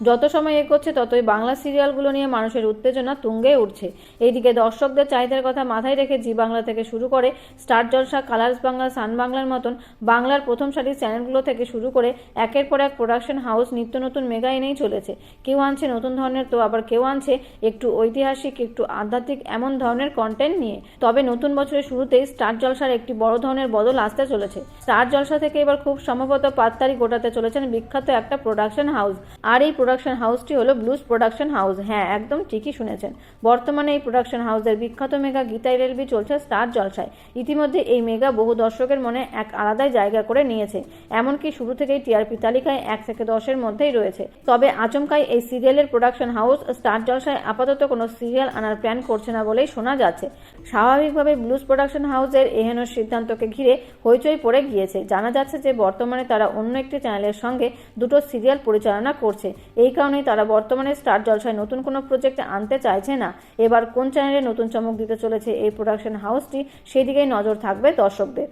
যত সময় এগোচ্ছে, ততই বাংলা সিরিয়ালগুলো নিয়ে মানুষের উত্তেজনা তুঙ্গে উঠছে। এইদিকে দর্শকদের চাহিদার কথা মাথায় রেখে জি বাংলা থেকে শুরু করে Star Jalsha, Colors Bangla, Sun বাংলার মতন বাংলার প্রথম সারির চ্যানেলগুলো থেকে শুরু করে একের পর এক প্রোডাকশন হাউস নিত্য নতুন মেগা এনেই চলেছে। কেউ আনছে নতুন ধরনের, তো আবার কেউ আনছে একটু ঐতিহাসিক, একটু আধ্যাত্মিক এমন ধরনের কন্টেন্ট নিয়ে। তবে নতুন বছরের শুরুতেই স্টার জলসার একটি বড় ধরনের বদল আসতে চলেছে। স্টার জলসা থেকে এবার খুব সম্ভবত পাত্তারি গোটাতে চলেছেন বিখ্যাত একটা প্রোডাকশন হাউস। আর এই প্রোডাকশন হাউসটি হলো ব্লুজ প্রোডাকশন হাউস হ্যাঁ একদম ঠিকই শুনেছেন। বর্তমানে এই প্রোডাকশন হাউসের বিখ্যাত মেগা গীতাই রেলভি চলছে স্টার জলসায়। ইতিমধ্যে এই মেগা বহু দর্শকের মনে এক আলাদাই জায়গা করে নিয়েছে। এমনকি শুরু থেকেই টিআরপি তালিকায় এক থেকে দশের মধ্যেই রয়েছে। তবে আচমকাই এই সিরিয়ালের প্রোডাকশন হাউস স্টার জলসায় আপাতত কোনো সিরিয়াল আনার প্ল্যান করছে না বলেই শোনা যাচ্ছে। স্বাভাবিকভাবে ব্লুজ প্রোডাকশন হাউসের এহেন সিদ্ধান্তকে ঘিরে হইচই পড়ে গিয়েছে। জানা যাচ্ছে যে বর্তমানে তারা অন্য একটি চ্যানেলের সঙ্গে দুটো সিরিয়াল পরিচালনা করছে। এই কারণেই তারা বর্তমানে স্টার জলসায় নতুন কোনো প্রজেক্ট আনতে চাইছে না। এবার কোন চ্যানেলে নতুন চমক দিতে চলেছে এই প্রোডাকশন হাউসটি সেদিকেই নজর থাকবে দর্শকদের।